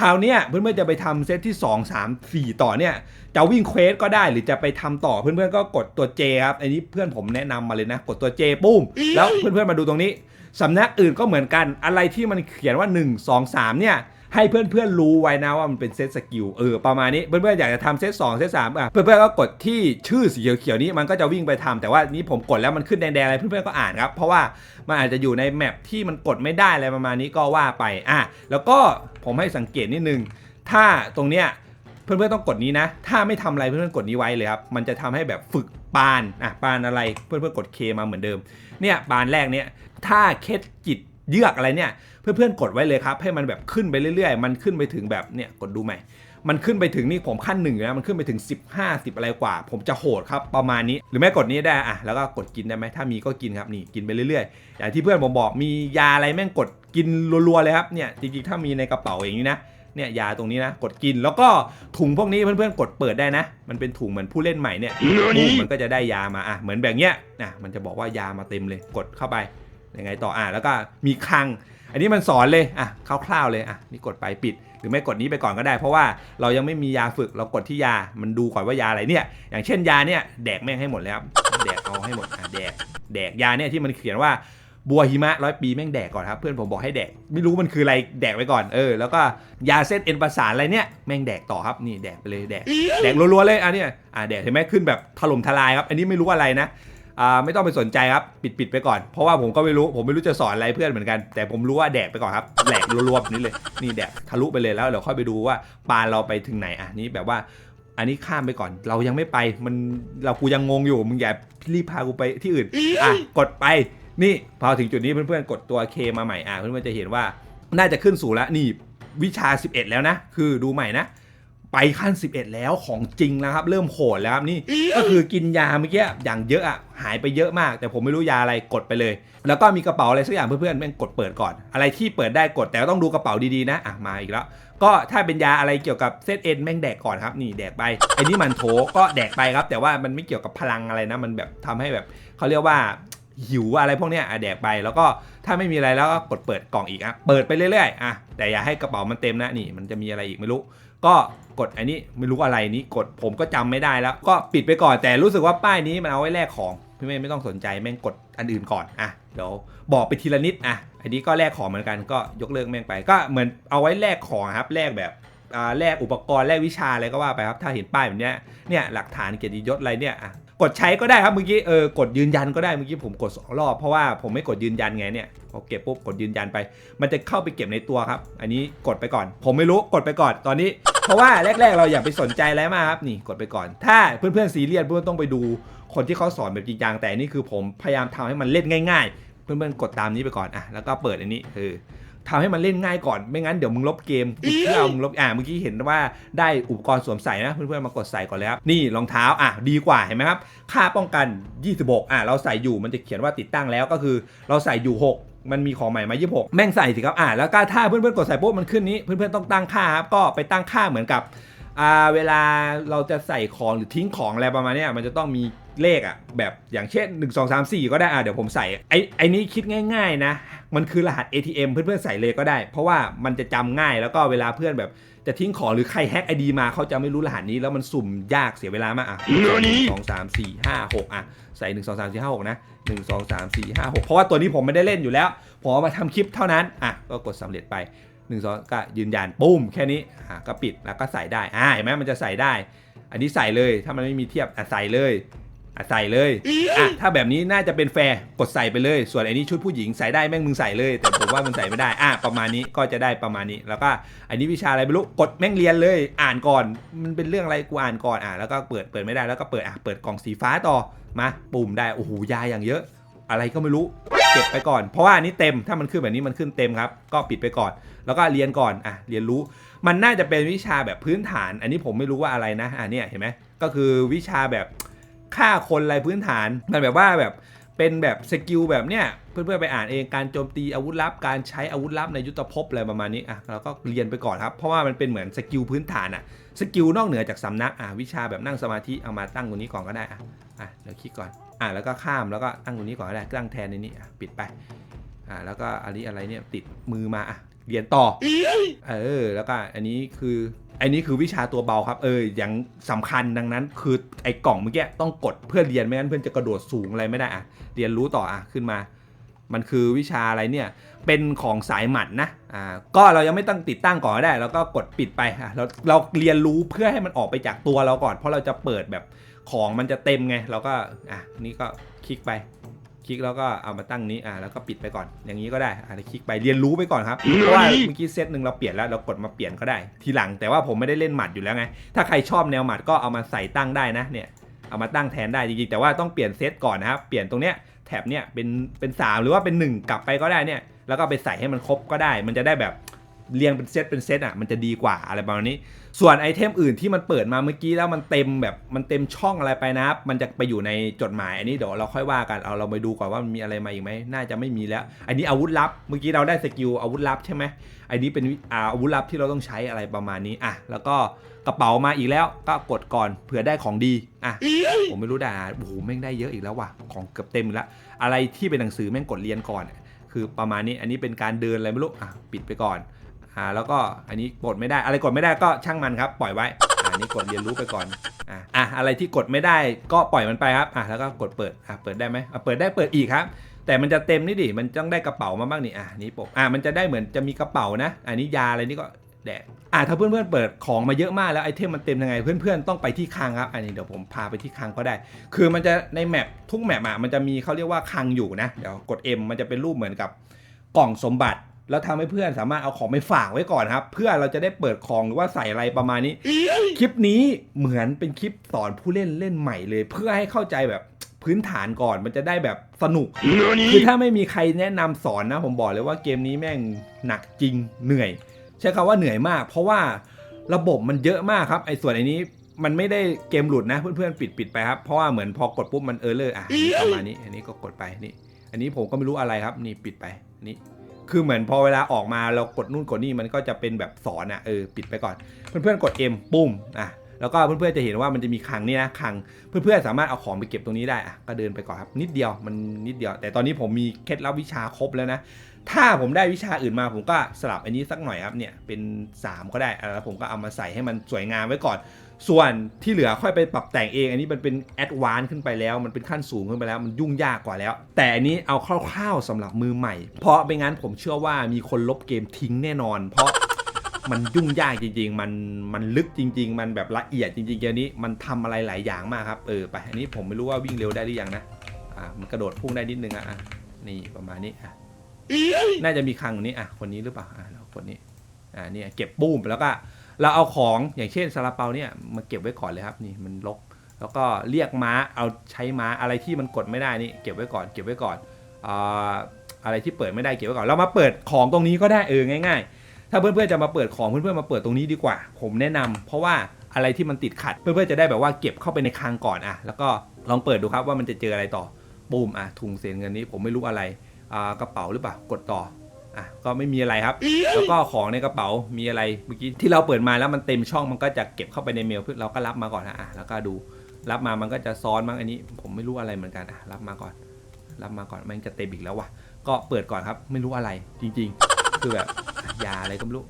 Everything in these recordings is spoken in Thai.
คราวเนี้ยเพื่อนๆจะไปทำเซตที่ 2 3 4 ต่อเนี่ยจะวิ่งเควสก็ได้หรือจะไปทำต่อเพื่อนๆก็กดตัว J ครับอันนี้เพื่อนผมแนะนำมาเลยนะ กดตัว J ปุ้มแล้วเพื่อนๆมาดูตรงนี้สำนักอื่นก็เหมือนกันอะไรที่มันเขียนว่า 1 2 3เนี่ย ให้เพื่อนๆรู้ไว้นะว่ามันเป็นเซตสกิลเออประมาณนี้เพื่อนๆอยากจะทำเซต2เซต3อะเพื่อนๆก็กดที่ชื่อสีเขียวๆนี้มันก็จะวิ่งไปทำแต่ว่านี้ผมกดแล้วมันขึ้นแดงๆอะไรเพื่อนๆก็อ่านครับเพราะว่ามันอาจจะอยู่ในแมปที่มันกดไม่ได้อะไรประมาณนี้ก็ว่าไปอะแล้วก็ผมให้สังเกตนิดนึงถ้าตรงเนี้ยเพื่อนๆต้องกดนี้นะ ถ้าไม่ทำอะไรเพื่อนๆกดนี้ไว้เลยครับมันจะทำให้แบบฝึกปานอะปานอะไรเพื่อนๆกดเคมาเหมือนเดิมเนี่ยปานแรกเนี่ยถ้าเคสจิต เยือกอะไรเนี่ย เพื่อนๆกดไว้เลยครับ ให้มันแบบขึ้นไปเรื่อยๆ มันขึ้นไปถึงแบบเนี่ยกดดูใหม่ มันขึ้นไปถึงนี่ผมขั้นหนึ่งนะมันขึ้นไปถึง 15 10 อะไรกว่า ผมจะโหดครับประมาณนี้ หรือไม่กดนี้ได้อะแล้วก็กดกินได้ไหมถ้ามีก็กินครับนี่กินไปเรื่อยๆอย่างที่เพื่อนผมบอกมียาอะไรแม่งกดกินรัวๆเลยครับเนี่ยจริงๆถ้ามีในกระเป๋าอย่างนี้นะเนี่ยยาตรงนี้นะกดกินแล้วก็ถุงพวกนี้เพื่อนๆกดเปิดได้นะ มันเป็นถุงเหมือนผู้เล่นใหม่เนี่ยปุ๊บมันก็จะได้ยามาอะเหมือนแบบเนี้ยนะมันจะบอกว่ายามาเต็มเลยกดเข้าไป ยังไงต่ออะแล้วก็มีคลัง อันนี้มันสอนเลยอะคร่าวๆเลยอะนี่กดไปปิด หรือไม่กดนี้ไปก่อนก็ได้ เพราะว่าเรายังไม่มียาฝึกเรากดที่ยามันดูก่อนว่ายาอะไรเนี่ยอย่างเช่นยาเนี่ยแดกแม่งให้หมดแล้วครับแดกเอาให้หมดอะแดกแดกยาเนี่ยที่มันเขียนว่าบัวหิมะร้อยปีแม่งแดกก่อนครับเพื่อนผมบอกให้แดกไม่รู้มันคืออะไรแดกไว้ก่อนเออแล้วก็ยาเส้นเอ็นประสาทอะไรเนี่ยแม่งแดกต่อครับนี่แดกไปเลยแดกแดกรัวๆเลยอะเนี่ยอะแดกเห็นไหมขึ้นแบบถล่มทลายครับ อันนี้ไม่รู้อะไรนะ อ่าไม่ต้องไปสนใจครับปิดปิดไปก่อน เพราะว่าผมก็ไม่รู้ผมไม่รู้จะสอนอะไรเพื่อนเหมือนกัน แต่ผมรู้ว่าแดกไปก่อนครับแดกรัวๆแบบนี้เลยนี่แดกทะลุไปเลยแล้วเดี๋ยวค่อยไปดูว่าปานเราไปถึงไหนอะนี่แบบว่าอันนี้ข้ามไปก่อนเรายังไม่ไปมันเรากูยังงงอยู่มึงอย่ารีบพากูไปที่อื่นอะกดไปนี่พอถึงจุดนี้เพื่อนๆกดตัว K มาใหม่อะเพื่อนๆจะเห็นว่าน่าจะขึ้นสู่แล้วนี่วิชา 11 แล้วนะ คือดูใหม่นะ ไปขั้น 11 แล้วของจริงแล้วครับ เริ่มโหดแล้วครับนี่ก็คือกินยาเมื่อกี้อย่างเยอะอะหายไปเยอะมาก แต่ผมไม่รู้ยาอะไรกดไปเลย แล้วก็มีกระเป๋าอะไรสักอย่างเพื่อนๆแม่งกดเปิดก่อน อะไรที่เปิดได้กดแต่ก็ต้องดูกระเป๋าดีๆนะอะมาอีกแล้วก็ถ้าเป็นยาอะไรเกี่ยวกับเซตเอ็นแม่งแดกก่อนครับนี่แดกไปไอ้นี่มันโถก็แดกไปครับ แต่ว่ามันไม่เกี่ยวกับพลังอะไรนะ มันแบบทำให้แบบเขาเรียกว่าหิวอะไรพวกเนี้ยอะแดกไปแล้วก็ถ้าไม่มีอะไรแล้วก็กดเปิดกล่องอีกอะเปิดไปเรื่อยๆอะแต่อย่าให้กระเป๋ามันเต็มนะนี่มันจะมีอะไรอีกไม่รู้ ก็ กดอันนี้ไม่รู้อะไรนี้กดผมก็จำไม่ได้แล้ว ก็ปิดไปก่อนแต่รู้สึกว่าป้ายนี้มันเอาไว้แลกของพี่เมย์ไม่ต้องสนใจแม่งกดอันอื่นก่อนอะเดี๋ยวบอกไปทีละนิดอะอันนี้ก็แลกของเหมือนกันก็ยกเลิกแม่งไป ก็เหมือนเอาไว้แลกของครับแลกแบบอ่าแลกอุปกรณ์แลกวิชาอะไรก็ว่าไปครับ ถ้าเห็นป้ายแบบเนี้ยเนี่ยหลักฐานเกียรติยศอะไรเนี่ยอะกดใช้ก็ได้ครับเมื่อกี้เออกดยืนยันก็ได้เมื่อกี้ผมกดสองรอบเพราะว่าผมไม่กดยืนยันไงเนี่ยพอเก็บปุ๊บกดยืนยันไป มันจะเข้าไปเก็บในตัวครับ อันนี้กดไปก่อน ผมไม่รู้กดไปก่อนตอนนี้ ราะว่าแรก ๆ เราอย่าไปสนใจอะไรมากครับนี่กดไปก่อน ถ้าเพื่อนๆซีเรียสเพื่อนต้องไปดูคนที่เขาสอนแบบจริงจังแต่นี่คือผมพยายามทำให้มันเล่นง่าย ๆ เพื่อนๆกดตามนี้ไปก่อนอะแล้วก็เปิดอันนี้คือทำให้มันเล่นง่ายก่อนไม่งั้นเดี๋ยวมึงลบเกมอีกที่เรามึงลบอ่าเมื่อกี้เห็นว่าได้อุปกรณ์สวมใส่นะ เพื่อนๆมากดใส่ก่อนเลยครับนี่รองเท้าอะดีกว่าเห็นไหมครับ ค่าป้องกัน 26อะเราใส่อยู่มันจะเขียนว่าติดตั้งแล้วก็คือ เราใส่อยู่ 6 มันมีของใหม่มา 26 แม่งใส่สิครับอ่าแล้วก็ถ้าเพื่อนๆกดใส่ปุ๊บมันขึ้นนี้เพื่อนๆต้องตั้งค่าครับก็ไปตั้งค่าเหมือนกับอ่าเวลาเราจะใส่ของหรือทิ้งของอะไรประมาณเนี้ยมันจะต้องมีเลขอะแบบอย่างเช่น 1 2 3 4 ก็ได้อะเดี๋ยวผมใส่ไอ้ไอ้นี้คิดง่าย ๆนะ มันคือรหัส ATM เพื่อนๆใส่เลยก็ได้ เพราะว่ามันจะจำง่ายแล้วก็เวลาเพื่อนแบบจะทิ้งของหรือใครแฮกไอดีมาเขาจะไม่รู้รหัสนี้แล้วมันสุ่มยากเสียเวลามากอะสองสามสี่ห้าหกอะ ใส่หนึ่งสองสามสี่ห้าหกนะหนึ่งสองสามสี่ห้าหกเพราะว่าตัวนี้ผมไม่ได้เล่นอยู่แล้ว ผมมาทำคลิปเท่านั้น อะ ก็กดสำเร็จไปหนึ่งสองก็ยืนยันปุ้มแค่นี้อะก็ปิดแล้วก็ใส่ได้อ่าเห็นไหมมันจะใส่ได้ อันนี้ใส่เลยถ้ามันไม่มีเทียบอะใส่เลย อะใส่เลยอะถ้าแบบนี้น่าจะเป็นแฟร์กดใส่ไปเลย ส่วนอันนี้ชุดผู้หญิงใส่ได้แม่งมึงใส่เลย แต่ผมว่ามันใส่ไม่ได้อะประมาณนี้ก็จะได้ประมาณนี้ แล้วก็อันนี้วิชาอะไรไม่รู้กดแม่งเรียนเลย อ่านก่อน มันเป็นเรื่องอะไรกูอ่านก่อนอะแล้วก็เปิดเปิดไม่ได้แล้วก็เปิดอะเปิดกล่องสีฟ้าต่อมาปุ่มได้โอ้โหยาอย่างเยอะ อะไรก็ไม่รู้เก็บไปก่อน เพราะว่าอันนี้เต็มถ้ามันขึ้นแบบนี้มันขึ้นเต็มครับ ก็ปิดไปก่อน แล้วก็เรียนก่อนอะเรียนรู้ มันน่าจะเป็นวิชาแบบพื้นฐาน อันนี้ผมไม่รู้ว่าอะไรนะอะเนี่ยเห็นไหมก็คือวิชาแบบ ฆ่าคนอะไรพื้นฐานมันแบบว่าแบบเป็นแบบสกิลแบบเนี้ยเพื่อนๆไปอ่านเองการโจมตีอาวุธลับการใช้อาวุธลับในยุทธภพอะไรประมาณนี้อะเราก็เรียนไปก่อนครับ เพราะว่ามันเป็นเหมือนสกิลพื้นฐานอะสกิลนอกเหนือจากสำนักอะวิชาแบบนั่งสมาธิเอามาตั้งตรงนี้ก่อนก็ได้อะอะเดี๋ยวคลิกก่อนอะแล้วก็ข้ามแล้วก็ตั้งตรงนี้ก่อนก็ได้ตั้งแทนในนี้อะปิดไปอ่าแล้วก็อันนี้อะไรเนี่ยติดมือมาอะเรียนต่อเออแล้วก็อันนี้คือ อันนี้คือวิชาตัวเบาครับ เอออย่างสำคัญดังนั้น คือไอ้กล่องเมื่อกี้ต้องกดเพื่อเรียนไม่งั้นเพื่อนจะกระโดดสูงอะไรไม่ได้อะเรียนรู้ต่ออะขึ้นมา มันคือวิชาอะไรเนี่ย เป็นของสายหมัดนะ อ่า ก็เรายังไม่ต้องติดตั้งก่อนได้ แล้วก็กดปิดไปอะเราเราเรียนรู้เพื่อให้มันออกไปจากตัวเราก่อน เพราะเราจะเปิดแบบของมันจะเต็มไง เราก็ อะ นี่ก็คลิกไป ลิกแล้วก็เอามาตั้งนี้อ่าแล้วก็ปิดไปก่อน อย่างนี้ก็ได้อ่าคลิกไปเรียนรู้ไปก่อนครับเพราะว่าเมื่อกี้เซตหนึ่งเราเปลี่ยนแล้วเรากดมาเปลี่ยนก็ได้ ทีหลังแต่ว่าผมไม่ได้เล่นหมัดอยู่แล้วไงถ้าใครชอบแนวหมัดก็เอามาใส่ตั้งได้นะเนี่ยเอามาตั้งแทนได้จริงๆแต่ว่าต้องเปลี่ยนเซตก่อนนะครับเปลี่ยนตรงเนี้ยแถบเนี่ยเป็นเป็นสามหรือว่าเป็นหนึ่งกลับไปก็ได้เนี่ยแล้วก็ไปใส่ให้มันครบก็ได้ มันจะได้แบบ เรียงเป็นเซตเป็นเซตอะมันจะดีกว่าอะไรประมาณนี้ ส่วนไอเทมอื่นที่มันเปิดมาเมื่อกี้แล้วมันเต็มแบบมันเต็มช่องอะไรไปนะมันจะไปอยู่ในจดหมายอันนี้เดี๋ยวเราค่อยว่ากันเอาเราไปดูก่อนว่ามันมีอะไรมาอีกไหมน่าจะไม่มีแล้ว อันนี้อาวุธลับเมื่อกี้เราได้สกิลอาวุธลับใช่ไหมอันนี้เป็นอาวุธลับที่เราต้องใช้อะไรประมาณนี้อะแล้วก็กระเป๋ามาอีกแล้วก็กดก่อนเผื่อได้ของดีอะผมไม่รู้ด่าโอ้โหแม่งได้เยอะอีกแล้วว่ะของเกือบเต็มแล้วอะไรที่เป็นหนังสือแม่งกดเรียนก่อนคือประมาณนี้อันนี้เป็นการเดินอะไรไม่รู้อะปิดไปก่อน อ่าแล้วก็อันนี้กดไม่ได้ อะไรกดไม่ได้ก็ช่างมันครับ ปล่อยไว้อันนี้กดเรียนรู้ไปก่อนอะอะอะไรที่กดไม่ได้ก็ปล่อยมันไปครับอะแล้วก็กดเปิดอะเปิดได้ไหมอะเปิดได้เปิดอีกครับ แต่มันจะเต็มนี่ดิมันต้องได้กระเป๋ามาบ้างนี่อะนี่ปกอะมันจะได้เหมือนจะมีกระเป๋านะ อันนี้ยาอะไรนี่ก็แดกอะถ้าเพื่อนๆเปิดของมาเยอะมากแล้วไอเทมมันเต็มยังไง เพื่อนๆต้องไปที่คลังครับ อันนี้เดี๋ยวผมพาไปที่คลังก็ได้ คือมันจะในแมปทุกแมปอะมันจะมีเขาเรียกว่าคลังอยู่นะ เดี๋ยวกด M มันจะเป็นรูปเหมือนกับกล่องสมบัติ แล้วทำให้เพื่อนสามารถเอาของไปฝากไว้ก่อนครับ เพื่อเราจะได้เปิดของหรือว่าใส่อะไรประมาณนี้ คลิปนี้เหมือนเป็นคลิปสอนผู้เล่นเล่นใหม่เลย เพื่อให้เข้าใจแบบพื้นฐานก่อนมันจะได้แบบสนุก คือถ้าไม่มีใครแนะนำสอนนะ ผมบอกเลยว่าเกมนี้แม่งหนักจริงเหนื่อย ใช้คำว่าเหนื่อยมาก เพราะว่าระบบมันเยอะมากครับไอ้ส่วนไอ้นี้มันไม่ได้เกมหลุดนะเพื่อนๆปิดปิดไปครับ เพราะว่าเหมือนพอกดปุ๊บมันเออเลอร์อะนี่ประมาณนี้ อันนี้ก็กดไปนี่ อันนี้ผมก็ไม่รู้อะไรครับ นี่ปิดไปนี่ คือเหมือนพอเวลาออกมาเรากดนู่นกดนี่มันก็จะเป็นแบบสอนอะเออปิดไปก่อน เพื่อนๆกด M ปุ้มอะแล้วก็เพื่อนๆจะเห็นว่ามันจะมีคังนี่นะคังเพื่อนๆสามารถเอาของไปเก็บตรงนี้ได้อะก็เดินไปก่อนครับนิดเดียวมันนิดเดียว แต่ตอนนี้ผมมีเคล็ดลับวิชาครบแล้วนะถ้าผมได้วิชาอื่นมาผมก็สลับอันนี้สักหน่อยครับเนี่ยเป็น 3 ก็ได้แล้วผมก็เอามาใส่ให้มันสวยงามไว้ก่อน ส่วนที่เหลือค่อยไปปรับแต่งเอง อันนี้มันเป็นแอดวานซ์ขึ้นไปแล้ว มันเป็นขั้นสูงขึ้นไปแล้ว มันยุ่งยากกว่าแล้ว แต่อันนี้เอาคร่าวๆสำหรับมือใหม่ เพราะไม่งั้นผมเชื่อว่ามีคนลบเกมทิ้งแน่นอน เพราะมันยุ่งยากจริง ๆ มันมันลึกจริง ๆ มันแบบละเอียดจริงๆเกมนี้มันทำอะไรหลายอย่างมากครับเออไปอันนี้ผมไม่รู้ว่าวิ่งเร็วได้หรือยังนะอ่ามันกระโดดพุ่งได้นิดนึงอะนี่ประมาณนี้อะน่าจะมีคลังนี้อะคนนี้หรือเปล่าอะเราคนนี้อ่าเนี่ยเก็บปุ้มแล้วก็ เราเอาของอย่างเช่นซาลาเปาเนี่ยมาเก็บไว้ก่อนเลยครับนี่มันลกแล้วก็เรียกม้าเอาใช้ม้าอะไรที่มันกดไม่ได้นี่เก็บไว้ก่อนเก็บไว้ก่อนอะไรที่เปิดไม่ได้เก็บไว้ก่อนเรามาเปิดของตรงนี้ก็ได้เออง่าย ๆ ถ้าเพื่อนๆจะมาเปิดของเพื่อนๆมาเปิดตรงนี้ดีกว่า ผมแนะนำเพราะว่าอะไรที่มันติดขัดเพื่อนๆจะได้แบบว่าเก็บเข้าไปในคลังก่อนอะแล้วก็ลองเปิดดูครับว่ามันจะเจออะไรต่อปุ้มอะถุงเศษเงินนี้ผมไม่รู้อะไรกระเป๋าหรือเปล่ากดต่อ อะก็ไม่มีอะไรครับ แล้วก็ของในกระเป๋ามีอะไรเมื่อกี้ที่เราเปิดมาแล้วมันเต็มช่องมันก็จะเก็บเข้าไปในเมลเพื่อเราก็รับมาก่อนนะอะแล้วก็ดูรับมามันก็จะซ้อนมั้งอันนี้ ผมไม่รู้อะไรเหมือนกันอะรับมาก่อน รับมาก่อนมันจะเต็มอีกแล้ววะก็เปิดก่อนครับไม่รู้อะไรจริง ๆ คือแบบยาอะไรก็ไม่รู้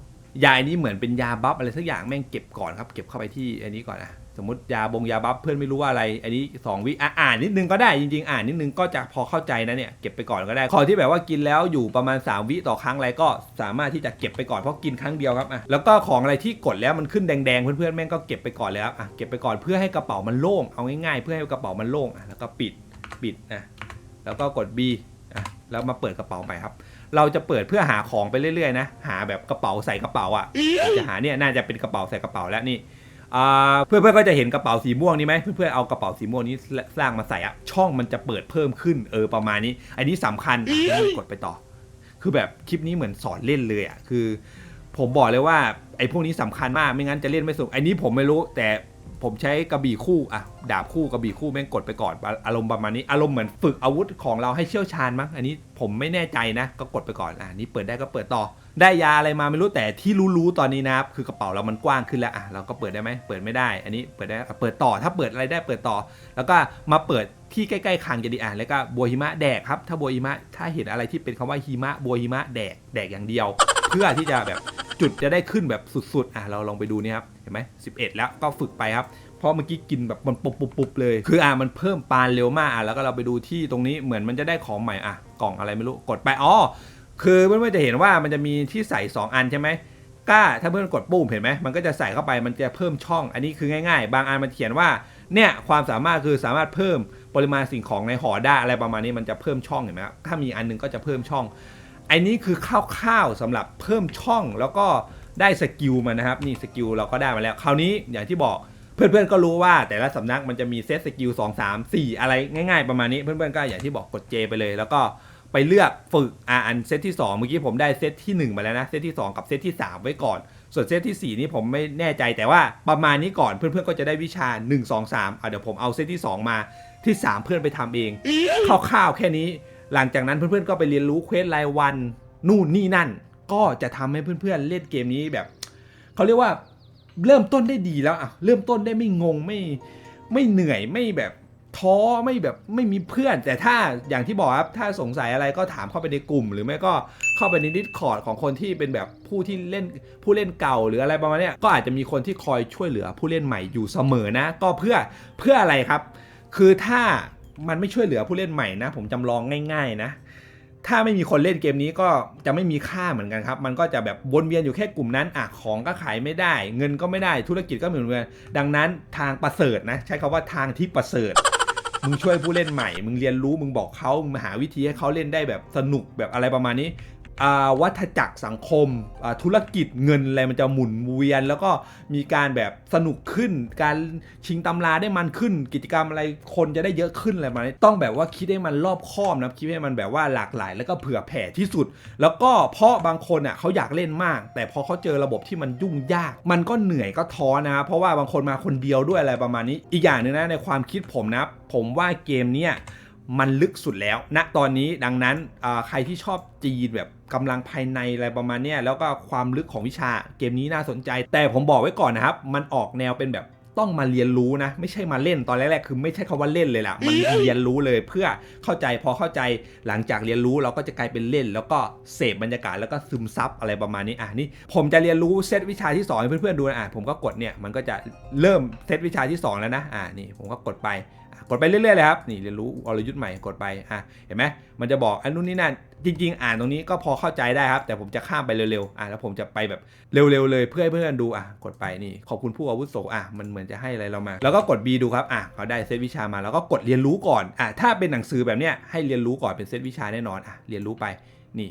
ยาอันนี้เหมือนเป็นยาบัฟอะไรสักอย่างแม่งเก็บก่อนครับ เก็บเข้าไปที่อันนี้ก่อนอะ สมมติยาบงยาบัฟเพื่อนไม่รู้ว่าอะไร อันนี้สองวิอะอ่านนิดนึงก็ได้จริงๆ อ่านนิดนึงก็จะพอเข้าใจนะเนี่ยเก็บไปก่อนก็ได้ขอที่แบบว่ากินแล้วอยู่ประมาณ 3 วิต่อครั้งอะไรก็สามารถที่จะเก็บไปก่อนเพราะกินครั้งเดียวครับอะแล้วก็ของอะไรที่กดแล้วมันขึ้นแดงๆเพื่อนๆแม่งก็เก็บไปก่อนเลยครับอะเก็บไปก่อนเพื่อให้กระเป๋ามันโล่งเอาง่ายๆ เพื่อให้กระเป๋ามันโล่งอะแล้วก็ปิดปิดนะแล้วก็กด B อะแล้วมาเปิดกระเป๋าใหม่ครับ เราจะเปิดเพื่อหาของไปเรื่อยๆนะหาแบบกระเป๋าใส่กระเป๋าอะจะหาเนี่ยน่าจะเป็นกระเป๋าใส่กระเป๋าแล้วนี่ อ่าเพื่อนๆก็จะเห็นกระเป๋าสีม่วงนี้ไหมเพื่อนๆเอากระเป๋าสีม่วงนี้สร้างมาใส่อะช่องมันจะเปิดเพิ่มขึ้นเออประมาณนี้ อันนี้สำคัญอะเพื่อนๆกดไปต่อ คือแบบคลิปนี้เหมือนสอนเล่นเลยอะคือ ผมบอกเลยว่าไอ้พวกนี้สำคัญมากไม่งั้นจะเล่นไม่สนุกไอ้นี้ผมไม่รู้แต่ ผมใช้กระบี่คู่อะดาบคู่กระบี่คู่แม่งกดไปก่อนอารมณ์ประมาณนี้อารมณ์เหมือนฝึกอาวุธของเราให้เชี่ยวชาญมั้งอันนี้ผมไม่แน่ใจนะ ก็กดไปก่อนอะนี่เปิดได้ก็เปิดต่อ ได้ยาอะไรมาไม่รู้แต่ที่รู้ๆตอนนี้นะครับคือกระเป๋าเรามันกว้างขึ้นแล้วอะเราก็เปิดได้ไหมเปิดไม่ได้ อันนี้เปิดได้เปิดต่อถ้าเปิดอะไรได้เปิดต่อ แล้วก็มาเปิดที่ใกล้ๆคางจะดีอะแล้วก็บัวหิมะแดกครับ ถ้าบัวหิมะถ้าเห็นอะไรที่เป็นคำว่าหิมะบัวหิมะแดกแดกอย่างเดียว เพื่อที่จะแบบจุดจะได้ขึ้นแบบสุดๆอะเราลองไปดูนี่ครับ ห็นไหม11แล้วก็ฝึกไปครับ เพราะเมื่อกี้กินแบบมันปุบปุบปุบเลย คืออะมันเพิ่มปานเร็วมากอะแล้วก็เราไปดูที่ตรงนี้เหมือนมันจะได้ของใหม่อะกล่องอะไรไม่รู้กดไปอ๋อคือเพื่อนๆจะเห็นว่ามันจะมีที่ใส่ 2 อันใช่ไหมก้าถ้าเพื่อนกดปุ่มเห็นไหมมันก็จะใส่เข้าไปมันจะเพิ่มช่อง อันนี้คือง่ายๆ บางอันมันเขียนว่าเนี่ยความสามารถคือสามารถเพิ่มปริมาณสิ่งของในห่อได้อะไรประมาณนี้มันจะเพิ่มช่องเห็นไหมครับถ้ามีอันหนึงก็จะเพิ่มช่องอันนี้คือคร่าวๆสำหรับเพิ่มช่องแล้วก็ ได้สกิลมานะครับนี่สกิลเราก็ได้มาแล้ว คราวนี้อย่างที่บอกเพื่อนๆก็รู้ว่าแต่ละสำนักมันจะมีเซตสกิล2 3 4อะไรง่ายๆประมาณนี้เพื่อนๆก็อย่างที่บอกกดเจไปเลย แล้วก็ไปเลือกฝึกอะอันเซตที่ 2 เมื่อกี้ผมได้เซตที่ 1 มาแล้วนะเซตที่ 2 กับเซตที่ 3 ไว้ก่อน ส่วนเซตที่ 4 นี้ผมไม่แน่ใจแต่ว่าประมาณนี้ก่อนเพื่อนๆก็จะได้วิชา 1 2 3อะเดี๋ยวผมเอาเซตที่ 2 มาที่ 3 เพื่อนไปทำเองคร่าวๆแค่นี้ หลังจากนั้นเพื่อนๆก็ไปเรียนรู้เควสรายวันนู่นนี่นั่น ก็จะทำให้เพื่อนๆเล่นเกมนี้แบบเขาเรียกว่าเริ่มต้นได้ดีแล้วอะเริ่มต้นได้ไม่งงไม่ไม่เหนื่อยไม่แบบท้อไม่แบบไม่มีเพื่อน แต่ถ้าอย่างที่บอกครับถ้าสงสัยอะไรก็ถามเข้าไปในกลุ่ม หรือไม่ก็เข้าไปในดิสคอร์ดของคนที่เป็นแบบผู้ที่เล่นผู้เล่นเก่าหรืออะไรประมาณนี้ก็อาจจะมีคนที่คอยช่วยเหลือผู้เล่นใหม่อยู่เสมอนะ ก็เพื่อเพื่ออะไรครับ คือถ้ามันไม่ช่วยเหลือผู้เล่นใหม่นะ ผมจำลองง่าย ๆ นะ ถ้าไม่มีคนเล่นเกมนี้ก็จะไม่มีค่าเหมือนกันครับ มันก็จะแบบวนเวียนอยู่แค่กลุ่มนั้นอะของก็ขายไม่ได้ เงินก็ไม่ได้ธุรกิจก็เหมือนกันดังนั้นทางประเสริฐนะ ใช้คาว่าทางที่ประเสริฐมึงช่วยผู้เล่นใหม่ มึงเรียนรู้ มึงบอกเขามึงหาวิธีให้เขาเล่นได้แบบสนุกแบบอะไรประมาณนี้ วัฏจักรสังคม ธุรกิจเงินอะไรมันจะหมุนเวียน แล้วก็มีการแบบสนุกขึ้น การชิงตำราได้มันขึ้น กิจกรรมอะไรคนจะได้เยอะขึ้นอะไรมาต้องแบบว่าคิดให้มันรอบคอบนะคิดให้มันแบบว่าหลากหลาย แล้วก็เผื่อแผ่ที่สุด แล้วก็เพราะบางคนอะเขาอยากเล่นมาก แต่พอเขาเจอระบบที่มันยุ่งยาก มันก็เหนื่อยก็ท้อนะเพราะว่าบางคนมาคนเดียวด้วยอะไรประมาณนี้ อีกอย่างหนึงนะในความคิดผมนะผมว่าเกมเนี้ยมันลึกสุดแล้วณตอนนี้ดังนั้นใครที่ชอบจีนแบบ กำลังภายในอะไรประมาณเนี้ยแล้วก็ความลึกของวิชาเกมนี้น่าสนใจ แต่ผมบอกไว้ก่อนนะครับ มันออกแนวเป็นแบบต้องมาเรียนรู้นะ ไม่ใช่มาเล่นตอนแรกๆคือไม่ใช่คำว่าเล่นเลยล่ะ มันเรียนรู้เลยเพื่อเข้าใจพอเข้าใจหลังจากเรียนรู้เราก็จะกลายเป็นเล่น แล้วก็เสพบรรยากาศแล้วก็ซึมซับอะไรประมาณนี้อะนี่ผมจะเรียนรู้เซตวิชาที่สองให้เพื่อนๆดูนะอะผมก็กดเนี่ยมันก็จะเริ่มเซตวิชาที่สองแล้วนะอะนี่ผมก็กดไปอะ กดไปเรื่อยๆเลยครับนี่เรียนรู้กลยุทธ์ใหม่กดไปอะเห็นไหมมันจะบอกอันนู้นนี่นั่นจริง ๆ อ่านตรงนี้ก็พอเข้าใจได้ครับ แต่ผมจะข้ามไปเร็วๆอะแล้วผมจะไปแบบเร็วๆเลยเพื่อให้เพื่อนดูอะกดไปนี่ขอบคุณผู้อาวุโสอะมันเหมือนจะให้อะไรเรามา แล้วก็กด B ดูครับอะเขาได้เซตวิชามาแล้วก็กดเรียนรู้ก่อนอะถ้าเป็นหนังสือแบบเนี้ยให้เรียนรู้ก่อนเป็นเซตวิชาแน่นอนอะเรียนรู้ไปนี่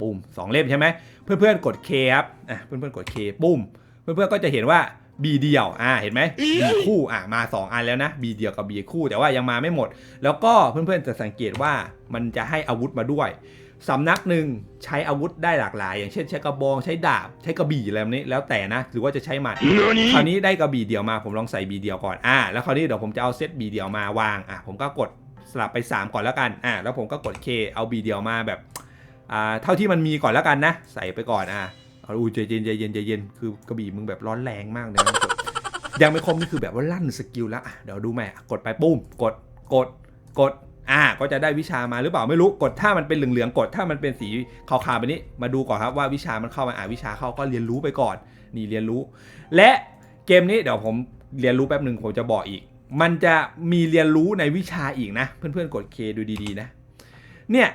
ปุ่มสองเล่มใช่ไหมเพื่อนๆกด K ครับอะเพื่อนๆกด K ปุ่มเพื่อนๆก็จะเห็นว่า B เดียว อ่า เห็นไหม B คู่ อ่ามา 2 อันแล้วนะ B เดียวกับ B คู่ แต่ว่ายังมาไม่หมด แล้วก็เพื่อนๆจะสังเกตว่ามันจะให้อาวุธมาด้วย สำนักหนึ่งใช้อาวุธได้หลากหลาย อย่างเช่นใช้กระบอง ใช้ดาบ ใช้กระบี่อะไรแบบนี้ แล้วแต่นะ หรือว่าจะใช้หมัด คราวนี้ได้กระบี่เดียวมา ผมลองใส่บีเดียวก่อน อ่า แล้วคราวนี้เดี๋ยวผมจะเอาเซตบีเดียวมาวาง อะผมก็กดสลับไป 3 ก่อนแล้วกัน อ่า แล้วผมก็กด K เอาบีเดียวมาแบบ อ่า เท่าที่มันมีก่อนแล้วกันนะ ใส่ไปก่อน อ่า เอาอุ้ยใจเย็นใจเย็นใจเย็นคือกระบี่มึงแบบร้อนแรงมากเลยนะกดยังไม่ครบนี่คือแบบว่าลั่นสกิลแล้วอะเดี๋ยวดูใหม่กดไปปุ้มกดกดกดอ่าก็จะได้วิชามาหรือเปล่าไม่รู้กดถ้ามันเป็นเหลืองๆกดถ้ามันเป็นสีขาวๆแบบนี้มาดูก่อนครับว่าวิชามันเข้ามาอ่าวิชาเข้าก็เรียนรู้ไปก่อน นี่เรียนรู้ และเกมนี้เดี๋ยวผมเรียนรู้แป๊บหนึ่งผมจะบอกอีก มันจะมีเรียนรู้ในวิชาอีกนะ เพื่อนๆกดเคดูดีๆนะ เนี่ย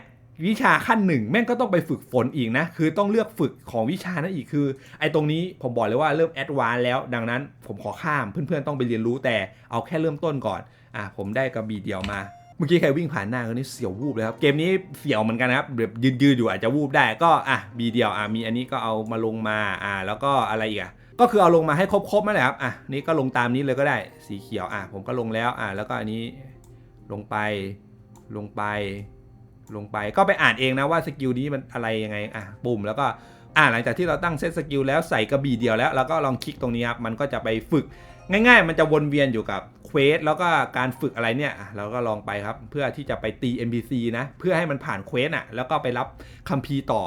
วิชาขั้นหนึ่งแม่งก็ต้องไปฝึกฝนอีกนะ คือต้องเลือกฝึกของวิชานั้นอีกคือ ไอ้ตรงนี้ผมบอกเลยว่าเริ่มแอดวานแล้ว ดังนั้นผมขอข้ามเพื่อนๆต้องไปเรียนรู้แต่เอาแค่เริ่มต้นก่อนอะผมได้กระบี่เดียวมาเมื่อกี้ใครวิ่งผ่านหน้าคนนี้เสียววูบเลยครับ เกมนี้เสียวเหมือนกันนะครับแบบยืนๆอยู่อาจจะวูบได้ก็อะบีเดียวอะมีอันนี้ก็เอามาลงมาอะแล้วก็อะไรอีกอะก็คือเอาลงมาให้ครบๆนั่นแหละครับอะนี่ก็ลงตามนี้เลยก็ได้สีเขียวอะผมก็ลงแล้วอะแล้วก็อันนี้ลงไปลงไป ลงไปก็ไปอ่านเองนะว่าสกิลนี้มันอะไรยังไงอะปุ่มแล้วก็อ่าหลังจากที่เราตั้งเซตสกิลแล้วใส่กระบี่เดียวแล้วแล้วก็ลองคลิกตรงนี้ครับมันก็จะไปฝึกง่าย ๆ มันจะวนเวียนอยู่กับเควสแล้วก็การฝึกอะไรเนี่ยเราก็ลองไปครับเพื่อที่จะไปตี NPC นะเพื่อให้มันผ่านเควสอะแล้วก็ไปรับคัมภีร์ต่อ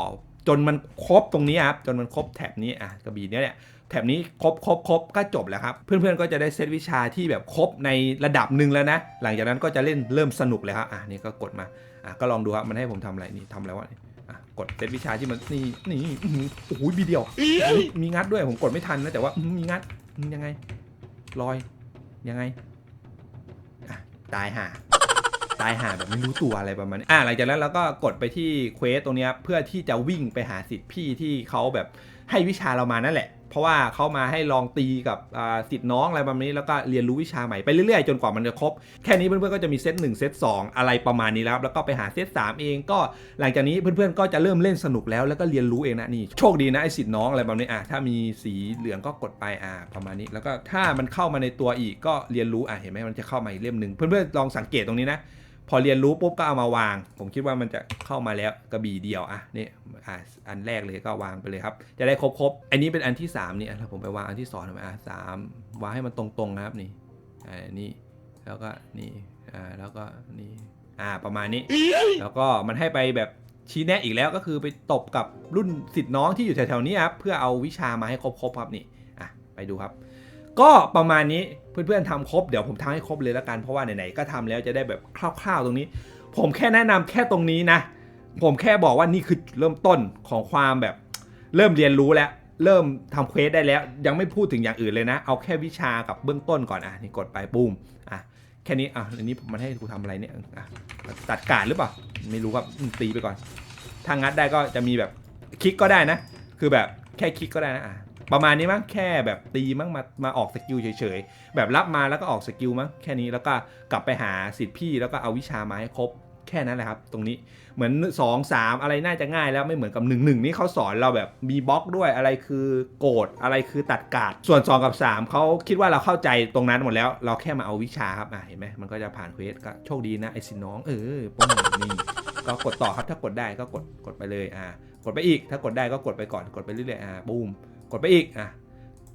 จนมันครบตรงนี้ครับจนมันครบแถบนี้อะกระบี่เนี้ยเนี่ยแถบนี้ครบครบครบก็จบแล้วครับ เพื่อนๆก็จะได้เซตวิชาที่แบบครบในระดับหนึ่งแล้วนะ หลังจากนั้นก็จะเล่นเริ่มสนุกเลยครับอะนี่ก็กดมา อะก็ลองดูครับมันให้ผมทำอะไรนี่ทำอะไรวะอะกดเซตวิชาที่มันนี่นี่อื้อหือโอ้โหบีเดียวเฮ้ยมีงัดด้วยผมกดไม่ทันนะแต่ว่าอื้อหือมีงัดอืมยังไงลอยยังไงอะตายห่าตายห่าแบบไม่รู้ตัวอะไรประมาณนี้อะหลังจากนั้นเราก็กดไปที่เควสตรงเนี้ยเพื่อที่จะวิ่งไปหาสิทธิ์พี่ที่เขาแบบให้วิชาเรามานั่นแหละเพ ราะว่าเขามาให้ลองตีกับสิทธิ์น้องอะไรประมาณนี้แล้วก็เรียนรู้วิชาใหม่ไปเรื่อยๆ จนกว่ามันจะครบ แค่นี้เพื่อนๆก็จะมีเซต1เซต2 อะไรประมาณนี้แล้วแล้วก็ไปหาเซต3 เองก็หลังจากนี้เพื่อนๆก็จะเริ่มเล่นสนุกแล้วแล้วก็เรียนรู้เองนะนี่โชคดีนะไอ้สิทธิ์น้องอะไรแบบนี้อะถ้ามีสีเหลืองก็กดไปอะประมาณนี้ แล้วก็ถ้ามันเข้ามาในตัวอีกก็เรียนรู้อะเห็นไหมมันจะเข้ามาอีกเล่มหนึ่งเพื่อนๆลองสังเกตตรงนี้นะ พอเรียนรู้ปุ๊บก็เอามาวาง ผมคิดว่ามันจะเข้ามาแล้วกระบี่เดียวอะนี่อะอันแรกเลยก็วางไปเลยครับ จะได้ครบๆอันนี้เป็นอันที่3นี่อะถ้าผมไปวางอันที่สองทำไมอะสามวางให้มันตรงๆนะครับนี่อ่านี่แล้วก็นี่อ่าแล้วก็นี่อ่าประมาณนี้ แล้วก็มันให้ไปแบบชี้แนะอีกแล้วก็คือไปตบกับรุ่นสิทธิ์น้องที่อยู่แถวๆนี้ครับเพื่อเอาวิชามาให้ครบๆครับนี่อะไปดูครับ ก็ประมาณนี้เพื่อนๆทำครบเดี๋ยวผมทำให้ครบเลยล้วกันเพราะว่าไหนๆก็ทำแล้วจะได้แบบคร่าวๆตรงนี้ ผมแค่แนะนำแค่ตรงนี้นะ ผมแค่บอกว่านี่คือเริ่มต้นของความแบบ เริ่มเรียนรู้แล้ว เริ่มทำเควสได้แล้ว ยังไม่พูดถึงอย่างอื่นเลยนะ เอาแค่วิชากับเบื้องต้นก่อนอะนี่กดไปปุ้มอะแค่นี้อะอันนี้มันให้กูทำอะไรเนี่ยอะตัดการดหรือเปล่าไม่รู้ครับตีไปก่อนถ้างัดได้ก็จะมีแบบคลิกก็ได้นะ คือแบบแค่คลิกก็ได้นะอะ ประมาณนี้มั้งแค่แบบตีมั้งมามาออกสกิลเฉยๆ แบบรับมาแล้วก็ออกสกิลมั้งแค่นี้แล้วก็กลับไปหาสิทธิ์พี่แล้วก็เอาวิชามาให้ครบแค่นั้นแหละครับตรงนี้เหมือน 2 3 อะไรน่าจะง่ายแล้วไม่เหมือนกับ1นึนี่เขาสอนเราแบบมีบล็อกด้วยอะไรคือโกดอะไรคือตัดกาดส่วน 2 กับ 3 เขาคิดว่าเราเข้าใจตรงนั้นหมดแล้ว เราแค่มาเอาวิชาครับอะเห็นไหมมันก็จะผ่านเควสก็โชคดีนะไอ้สิน้องเออป้องนี่ก็กดต่อครับถ้ากดได้ก็กดกดไปเลยอะกดไปอีกถ้ากดได้ก็กดไปก่อนกดไปเรื่อยๆอะบูม กดไปอีกอะ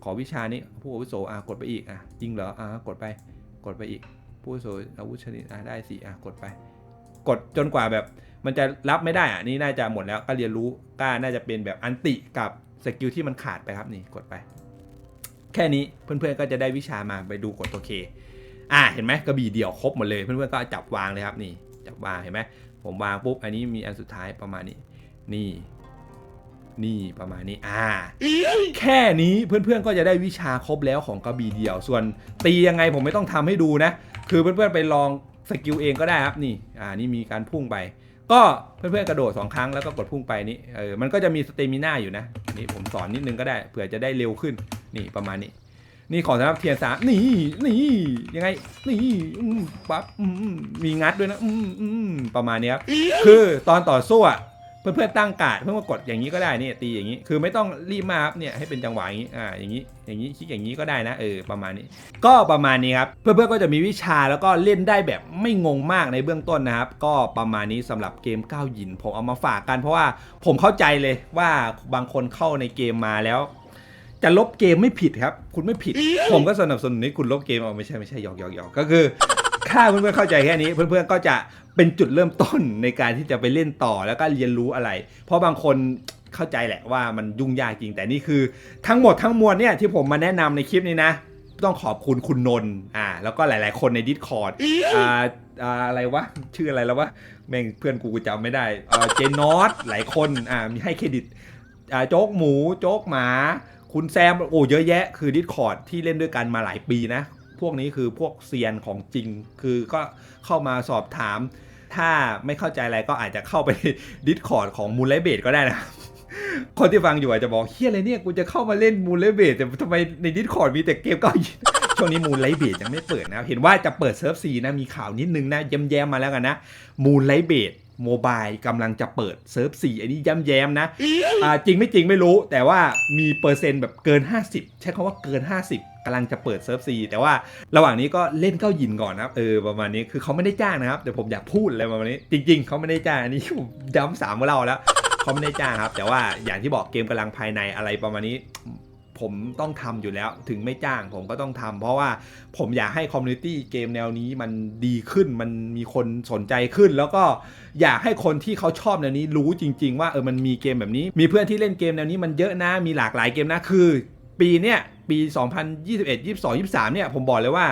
ขอวิชานี้ผู้อาวุโสอะกดไปอีกอะจริงเหรออะกดไปกดไปอีก ผู้อาวุโสอาวุธชนิดอะได้สิอะกดไป กดจนกว่าแบบมันจะรับไม่ได้อะนี่น่าจะหมดแล้วก็เรียนรู้ก็น่าจะเป็นแบบอันติกับสกิลที่มันขาดไปครับนี่กดไป แค่นี้เพื่อนๆก็จะได้วิชามาไปดูกดตัวเคอะเห็นไหมกระบี่เดี่ยวครบหมดเลยเพื่อนๆก็จับวางเลยครับนี่จับวางเห็นไหมผมวางปุ๊บอันนี้มีอันสุดท้ายประมาณนี้ นี่ นี่ประมาณนี้อ่า แค่นี้เพื่อนๆก็จะได้วิชาครบแล้วของกระบี่เดี่ยว ส่วนตียังไงผมไม่ต้องทำให้ดูนะ คือเพื่อนๆไปลองสกิลเองก็ได้ครับนี่อ่านี่มีการพุ่งไป ก็เพื่อนๆกระโดดสองครั้งแล้วก็กดพุ่งไปนี่เออมันก็จะมีสเตมิน่าอยู่นะนี่ผมสอนนิดนึงก็ได้เผื่อจะได้เร็วขึ้นนี่ประมาณนี้นี่ขอสำหรับเทียนสามนี่นี่ยังไงนี่ปั๊บมีงัดด้วยนะอืมประมาณนี้ครับคือตอนต่อสู้อะ เพื่อนๆตั้งกาดเพื่อนมากดอย่างนี้ก็ได้นี่ตีอย่างนี้คือไม่ต้องรีบมาครับเนี่ยให้เป็นจังหวะอย่างนี้อ่าอย่างนี้อย่างนี้คลิกอย่างนี้ก็ได้นะเออประมาณนี้ ก็ประมาณนี้ครับเพื่อนๆก็จะมีวิชาแล้วก็เล่นได้แบบไม่งงมากในเบื้องต้นนะครับ ก็ประมาณนี้สำหรับเกมก้าวหยินผมเอามาฝากกัน เพราะว่าผมเข้าใจเลยว่าบางคนเข้าในเกมมาแล้วจะลบเกมไม่ผิดครับ คุณไม่ผิด ผมก็สนับสนุนให้คุณลบเกมเอาไม่ใช่ไม่ใช่หยอกหยอกหยอกก็คือถ้าเพื่อนๆเข้าใจแค่นี้ เพื่อนๆก็จะ เป็นจุดเริ่มต้นในการที่จะไปเล่นต่อแล้วก็เรียนรู้อะไร เพราะบางคนเข้าใจแหละว่ามันยุ่งยากจริงแต่นี่คือ ทั้งหมดทั้งมวลเนี่ยที่ผมมาแนะนำในคลิปนี้นะ ต้องขอบคุณคุณนนท์อ่า แล้วก็หลาย ๆ คนใน Discord อ่าอ่าอะไรวะ ชื่ออะไรแล้ววะแม่งเพื่อนกูกูจำไม่ได้อ่าเจนนอตหลายคนอ่ามีให้เครดิตอ่าโจ๊กหมู โจ๊กหมา คุณแซม โอ้เยอะแยะ คือ Discord ที่เล่นด้วยกันมาหลายปีนะ พวกนี้คือพวกเซียนของจริง คือก็เข้ามาสอบถาม ถ้าไม่เข้าใจอะไรก็อาจจะเข้าไป Discord ของมูลไลเบดก็ได้นะคนที่ฟังอยู่อาจจะบอกเฮียอะไรเนี่ย กูจะเข้ามาเล่นมูลไลเบดแต่ทำไมใน Discord มีแต่เกมเก็ยินช่วงนี้มูลไลเบดยังไม่เปิดนะ เห็นว่าจะเปิดเซิร์ฟซีนะ มีข่าวนิดนึงนะแย้มๆมาแล้วกันนะมูลไลเบด โมบายกำลังจะเปิดเซิร์ฟซีอันนี้ย้ำแย้มๆนะอ่าจริงไม่จริงไม่รู้ แต่ว่ามีเปอร์เซ็นต์แบบเกิน 50 ใช้คำว่าเกิน 50กำลังจะเปิดเซิร์ฟซีแต่ว่าระหว่างนี้ก็เล่นเก้าหยินก่อนนะครับเออประมาณนี้คือเขาไม่ได้จ้างนะครับแต่ผมอยากพูดอะไรประมาณนี้ จริง ๆเขาไม่ได้จ้างอันนี้ผมย้ำสามเราแล้วเขาไม่ได้จ้างครับ แต่ว่าอย่างที่บอกเกมกำลังภายในอะไรประมาณนี้ ผมต้องทำอยู่แล้ว ถึงไม่จ้างผมก็ต้องทำเพราะว่าผมอยากให้คอมมูนิตี้เกมแนวนี้มันดีขึ้นมันมีคนสนใจขึ้น แล้วก็อยากให้คนที่เขาชอบแนวนี้รู้จริง ๆ ว่าเออมันมีเกมแบบนี้ มีเพื่อนที่เล่นเกมแนวนี้มันเยอะนะมีหลากหลายเกมนะคือ ปีเนี้ยปี 2021 22 23 เนี่ย ผมบอกเลยว่า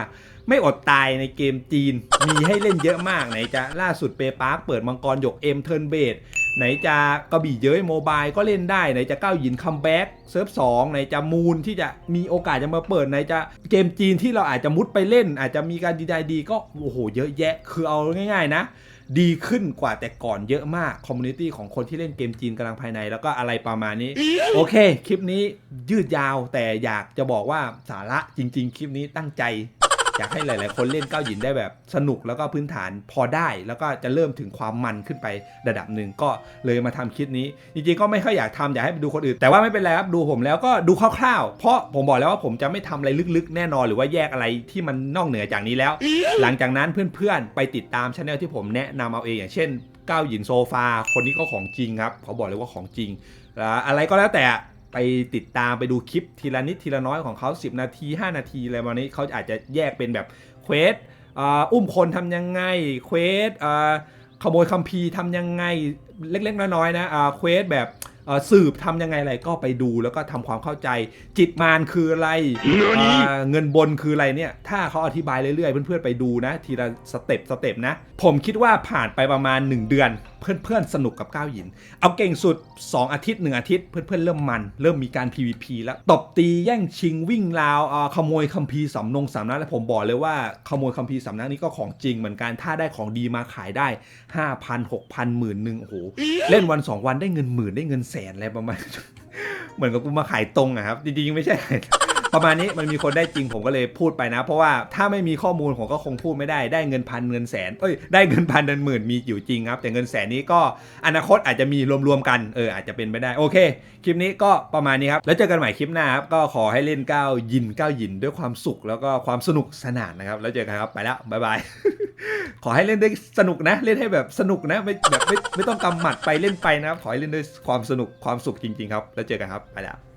ไม่อดตายในเกมจีน มีให้เล่นเยอะมากไหนจะล่าสุดเปปาร์คเปิดมังกรหยกเอ็มเทิร์นเบด ไหนจะกระบี่เย้ยโมบายก็เล่นได้ ไหนจะก้าวหยินคัมแบ็กเซิร์ฟสองไหนจะมูนที่จะมีโอกาสจะมาเปิดไหนจะเกมจีนที่เราอาจจะมุดไปเล่น อาจจะมีการดีไดดีก็โอ้โหเยอะแยะคือเอาง่าย ๆ นะ ดีขึ้นกว่าแต่ก่อนเยอะมากคอมมูนิตี้ของคนที่เล่นเกมจีนกำลังภายในแล้วก็อะไรประมาณนี้ โอเค คลิปนี้ยืดยาวแต่อยากจะบอกว่าสาระจริง ๆ คลิปนี้ตั้งใจ อยากให้หลาย ๆ คนเล่นก้าวหยินได้แบบสนุกแล้วก็พื้นฐานพอได้ แล้วก็จะเริ่มถึงความมันขึ้นไประดับหนึ่งก็เลยมาทำคลิปนี้ จริง ๆ ก็ไม่ค่อยอยากทำอยากให้ไปดูคนอื่น แต่ว่าไม่เป็นไรครับดูผมแล้วก็ดูคร่าว ๆ เพราะผมบอกแล้วว่าผมจะไม่ทำอะไรลึก ๆ แน่นอนหรือว่าแยกอะไรที่มันนอกเหนือจากนี้แล้ว หลังจากนั้นเพื่อน ๆ ไปติดตามช anel ที่ผมแนะนำเอาเองอย่างเช่นก้าวหยินโซฟา คนนี้ก็ของจริงครับเขาบอกเลยว่าของจริง อะไรก็แล้วแต่ ไปติดตามไปดูคลิปทีละนิดทีละน้อยของเขา 10 นาที 5 นาทีอะไรประมาณนี้เขาอาจจะแยกเป็นแบบเควสอ,อุ้มคนทำยังไงเควสขโมยคัมภีร์ทำยังไงเล็กๆน้อยๆนะเควสแบบ สืบทำยังไงอะไรก็ไปดูแล้วก็ทำความเข้าใจ จิตมารคืออะไรอ่าเงินบนคืออะไรเนี่ย ถ้าเขาอธิบายเรื่อยๆ เพื่อนๆไปดูนะ ทีละสเต็ปสเต็ปนะ ผมคิดว่าผ่านไปประมาณ 1 เดือน เพื่อนๆสนุกกับก้าวหยิน เอาเก่งสุด 2 อาทิตย์ 1 อาทิตย์ เพื่อนๆเริ่มมัน เริ่มมีการ PVP แล้วตบตีแย่งชิงวิ่งราวอ่าขโมยคัมภีร์สำนงสำนักแล้วผมบอกเลยว่าขโมยคัมภีร์สำนักนี้ก็ของจริงเหมือนกันถ้าได้ของดีมาขายได้ 5,000 6,000หมื่นหนึ่งโอ้โหเล่นวัน 2 วันได้เงินหมื่นได้เงินแสนอะไรประมาณ เหมือนกับกูมาขายตรงอะครับ จริงๆไม่ใช่ ประมาณนี้มันมีคนได้จริงผมก็เลยพูดไปนะ เพราะว่าถ้าไม่มีข้อมูลผมก็คงพูดไม่ได้ได้เงินพันเงินแสนเอ้ยได้เงินพันเงินหมื่นมีอยู่จริงครับ แต่เงินแสนนี้ก็อนาคตอาจจะมีรวมๆกันเอออาจจะเป็นไปได้โอเค คลิปนี้ก็ประมาณนี้ครับแล้วเจอกันใหม่คลิปหน้าครับก็ขอให้เล่นก้าวยินก้าวยินด้วยความสุขแล้วก็ความสนุกสนานนะครับ แล้วเจอกันครับไปแล้วบ๊ายบายขอให้เล่นได้สนุกนะ เล่นให้แบบสนุกนะไม่แบบไม่ไม่ต้องกำหมัดไปเล่นไปนะครับ ขอให้เล่นด้วยความสนุกความสุขจริง ๆ ครับ แล้วเจอกันครับไปแล้ว